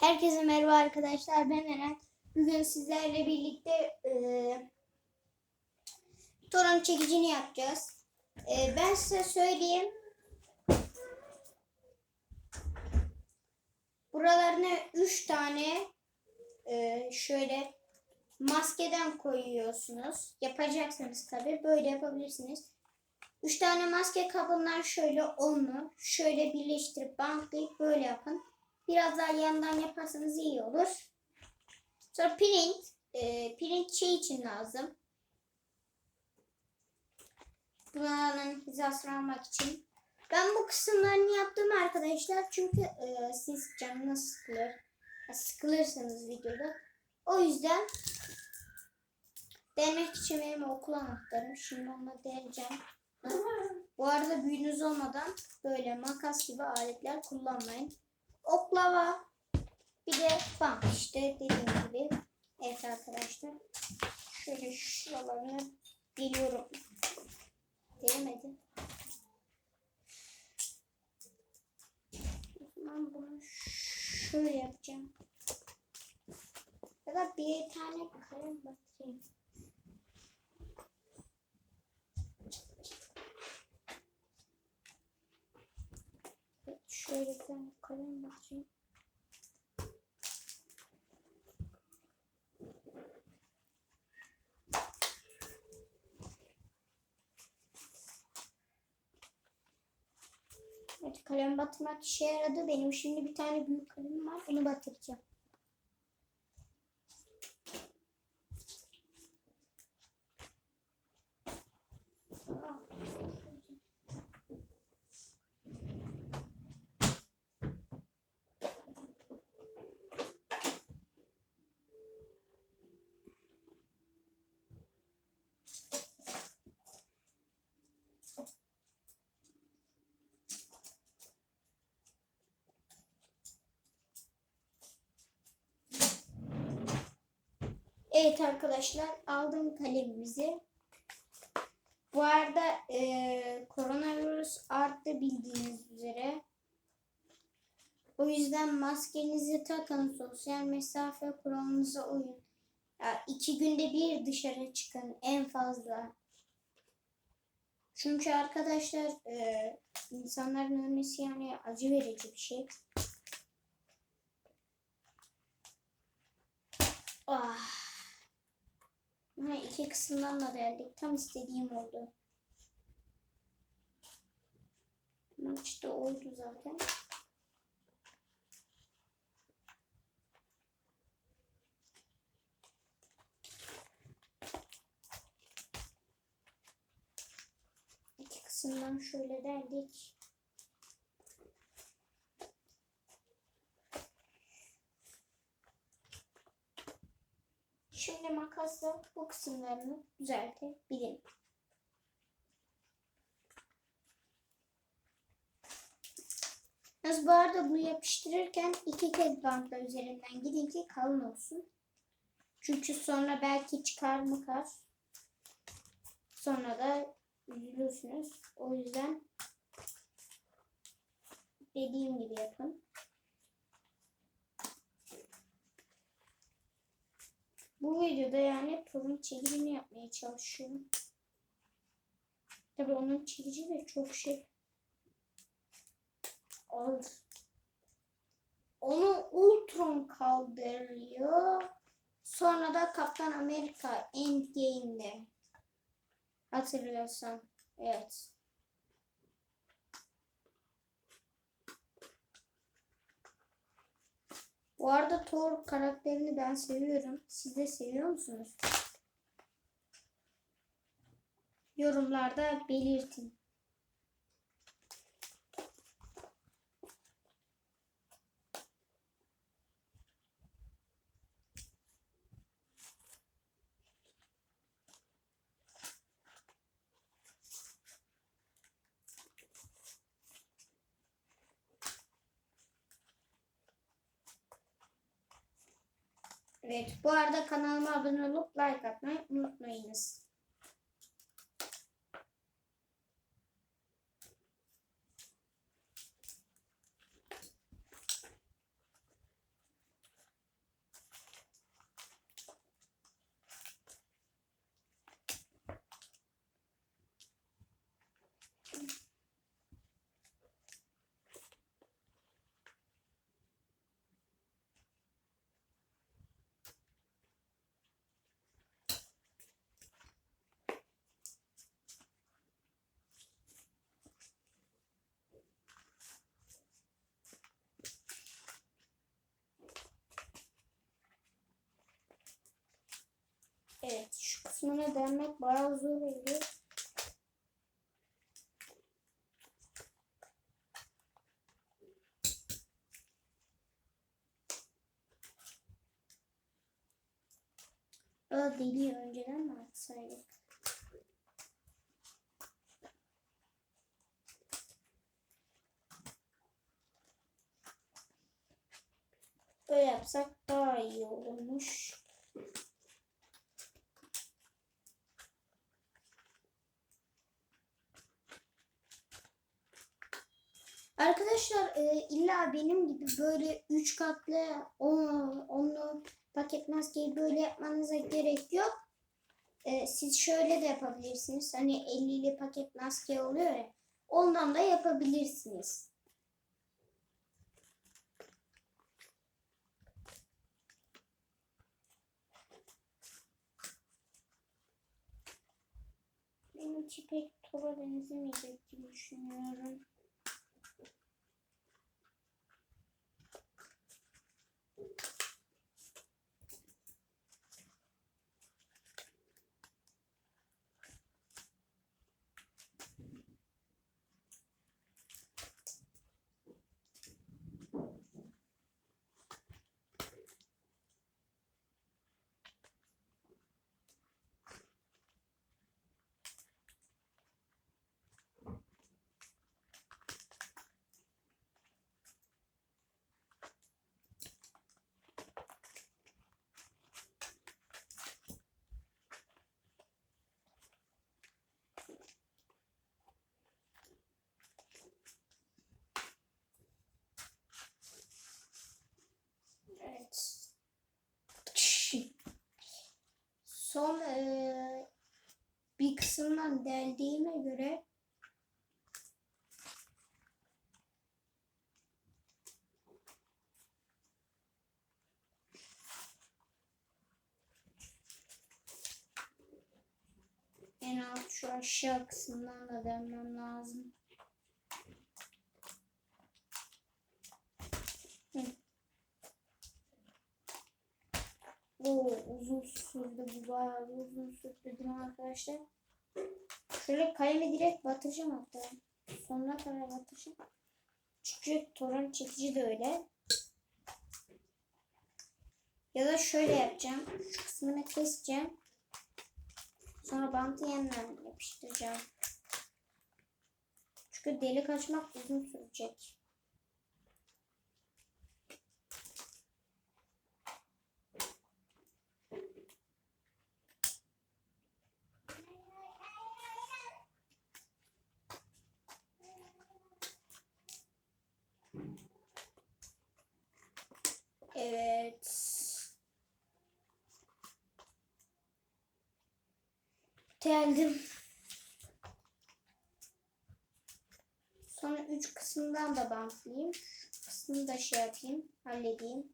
Herkese merhaba arkadaşlar. Ben Eren. Bugün sizlerle birlikte e, torun çekicini yapacağız. E, ben size söyleyeyim. Buralarına 3 tane e, şöyle maskeden koyuyorsunuz. Yapacaksınız tabi. Böyle yapabilirsiniz. 3 tane maske kabından şöyle onu şöyle birleştirip bantlayıp böyle yapın. Biraz daha yandan yaparsanız iyi olur. Sonra print. E, print şey için lazım. Bunların hizasını almak için. Ben bu kısımlarını yaptım arkadaşlar. Çünkü e, siz canınız sıkılır. Sıkılırsanız videoda. O yüzden denemek için benim okul anahtarım. Şimdi onunla deneyeceğim. Bu arada büyünüz olmadan böyle makas gibi aletler kullanmayın oklava bir de bant işte dediğim gibi. Evet arkadaşlar. Şöyle şuralarını geliyorum. Denemedim. O zaman bunu şöyle yapacağım. Ya da bir tane kalem batırayım. Bir tane kalem batırayım. Evet kalem batırmak işe yaradı. Benim şimdi bir tane büyük kalemim var. Onu batıracağım. Evet arkadaşlar aldım kalemimizi. Bu arada e, koronavirüs arttı bildiğiniz üzere. O yüzden maskenizi takın, sosyal mesafe kuralınıza uyun. Ya, iki günde bir dışarı çıkın en fazla. Çünkü arkadaşlar e, insanların ölmesi yani acı verici bir şey. Ah. Ha, iki kısımdan da deldik. Tam istediğim oldu. Maç da oydu zaten. İki kısımdan şöyle deldik. Şimdi makasla bu kısımlarını düzeltebilirim. Yalnız bu arada bunu yapıştırırken iki kez bantla üzerinden gidin ki kalın olsun. Çünkü sonra belki çıkar makar. Sonra da üzülürsünüz. O yüzden dediğim gibi yapın. Bu videoda yani torun çekimini yapmaya çalışıyorum. Tabii onun çekici de çok şey ağır. Onu Ultron kaldırıyor. Sonra da Kaptan Amerika Endgame'de. Hatırlıyorsan. Evet. Bu arada Thor karakterini ben seviyorum. Siz de seviyor musunuz? Yorumlarda belirtin. Evet, bu arada kanalıma abone olup like atmayı unutmayınız. Kısmına delmek bayağı zor oluyor. Aa deliği önceden mi atsaydık? Böyle yapsak daha iyi olurmuş. Arkadaşlar e, illa benim gibi böyle 3 katlı on- onlu paket maskeyi böyle yapmanıza gerek yok. E, siz şöyle de yapabilirsiniz. Hani 50'li paket maske oluyor ya. Ondan da yapabilirsiniz. Benimki pek toba benzemeyecek gibi düşünüyorum. Evet. Son eee, bir kısımdan deldiğime göre en alt şu aşağı kısımdan da delmem lazım. Oo, uzun sürdü bu bayağı uzun sürdü değil arkadaşlar? Şöyle kalemi direkt batıracağım hatta. Sonuna kadar batıracağım. Çünkü torun çekici de öyle. Ya da şöyle yapacağım. Şu kısmını keseceğim. Sonra bantı yeniden yapıştıracağım. Çünkü delik açmak uzun sürecek. Evet. Geldim. Sonra üç kısımdan da bantlayayım. Kısmını da şey yapayım, halledeyim.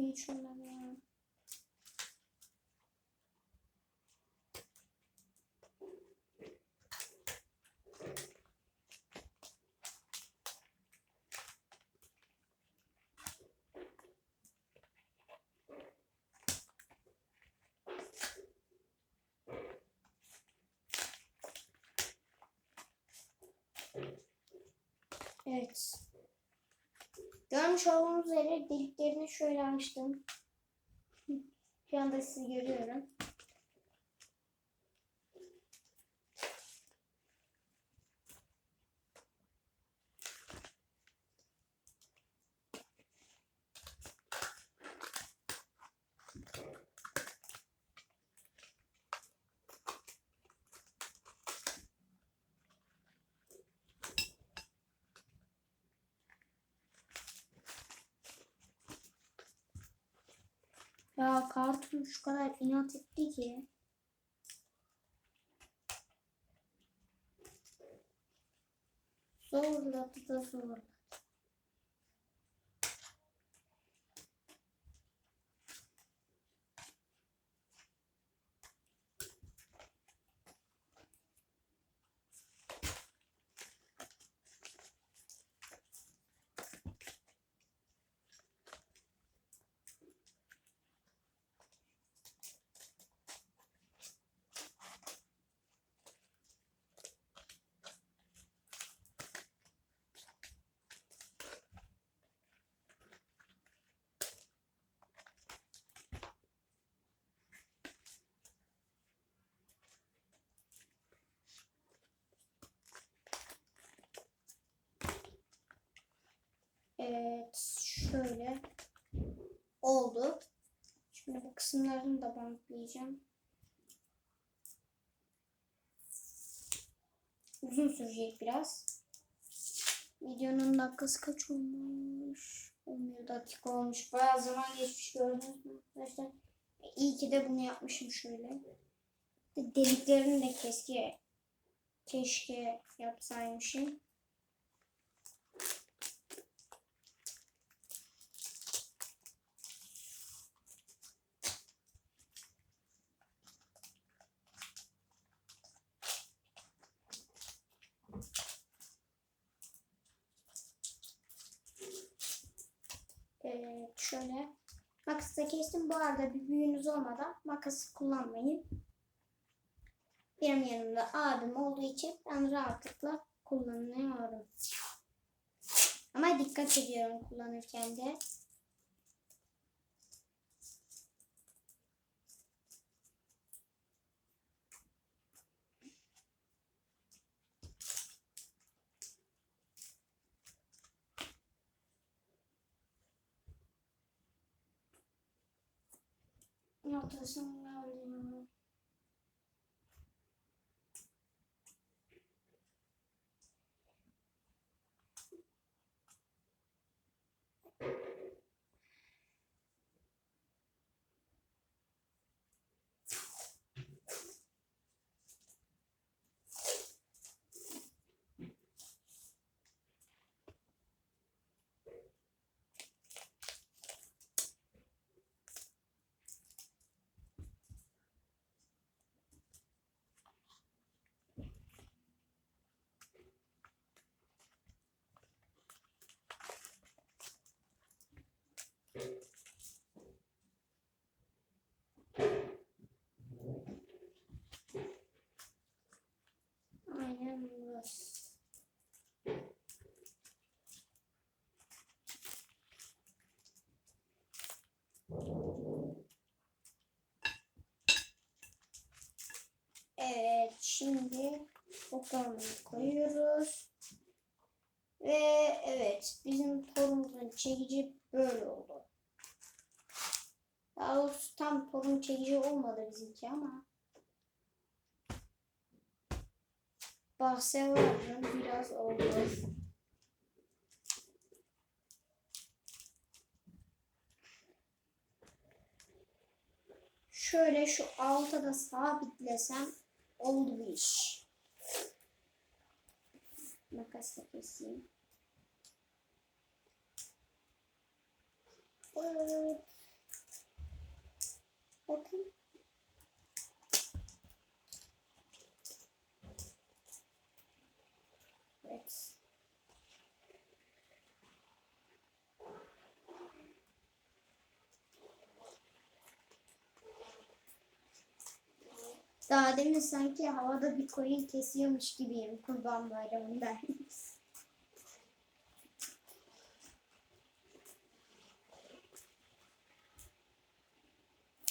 Şu kısmı hiç olmadı ya. Evet. Görmüş olduğunuz üzere deliklerini şöyle açtım. Şu anda sizi görüyorum. Karton şu kadar inat etti ki. Zorladı da zorladı. Evet, şöyle oldu. Şimdi bu kısımlarını da bantlayacağım. Uzun sürecek biraz. Videonun dakikası kaç olmuş? 11 dakika olmuş. Bayağı zaman geçmiş gördünüz mü arkadaşlar? İyi ki de bunu yapmışım şöyle. Deliklerini de keşke keşke yapsaymışım. Evet şöyle makasla kestim. Bu arada bir büyüğünüz olmadan makası kullanmayın. Benim yanımda abim olduğu için ben rahatlıkla kullanıyorum. Ama dikkat ediyorum kullanırken de. Ortasını alıyorum. Şimdi oklarını koyuyoruz. Ve evet, bizim torumuzun çekici böyle oldu. Daha doğrusu tam torun çekici olmadı bizimki ama. bahse vardım biraz oldu. Şöyle şu alta da sabitlesem bu iş. Makasla keseyim. Bakın. Evet. Daha demin sanki havada bir koyun kesiyormuş gibiyim kurban bayramında.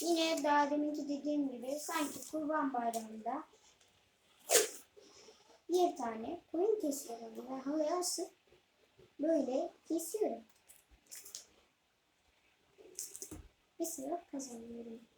Yine daha deminki dediğim gibi sanki kurban bayramında bir tane koyun kesiyorum ve havaya asıp böyle kesiyorum. Bir sevap kazanıyorum.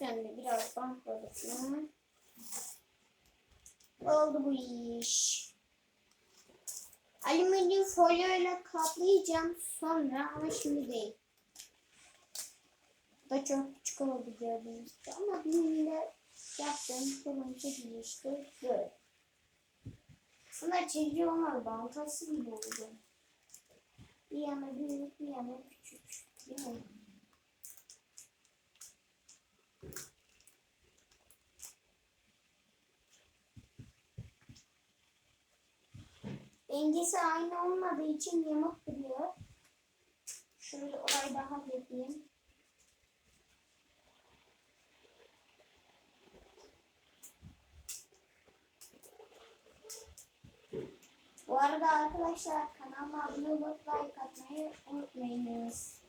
Üstünde biraz bantladık? Oldu bu iş. Alüminyum folyoyla kaplayacağım sonra ama şimdi değil. Da çok küçük oldu gördüğünüz gibi ama birinde yaptığım kurumcu bir işte böyle. Aslında çekici olmadı bantası gibi oldu. Bir yana büyük bir yana küçük. Değil mi? Dengesi aynı olmadığı için yamuk duruyor. Şöyle orayı daha yapayım. Bu arada arkadaşlar kanalıma abone olup like atmayı unutmayınız.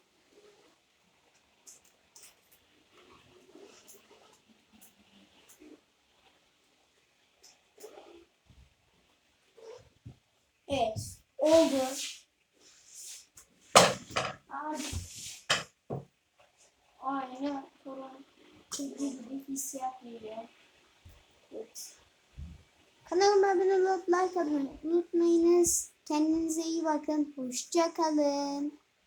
Evet, oldu. Abi. Aynı torun çizgi gibi hissiyat veriyor. Evet. Kanalıma abone olup like atmayı unutmayınız. Kendinize iyi bakın. Hoşça kalın.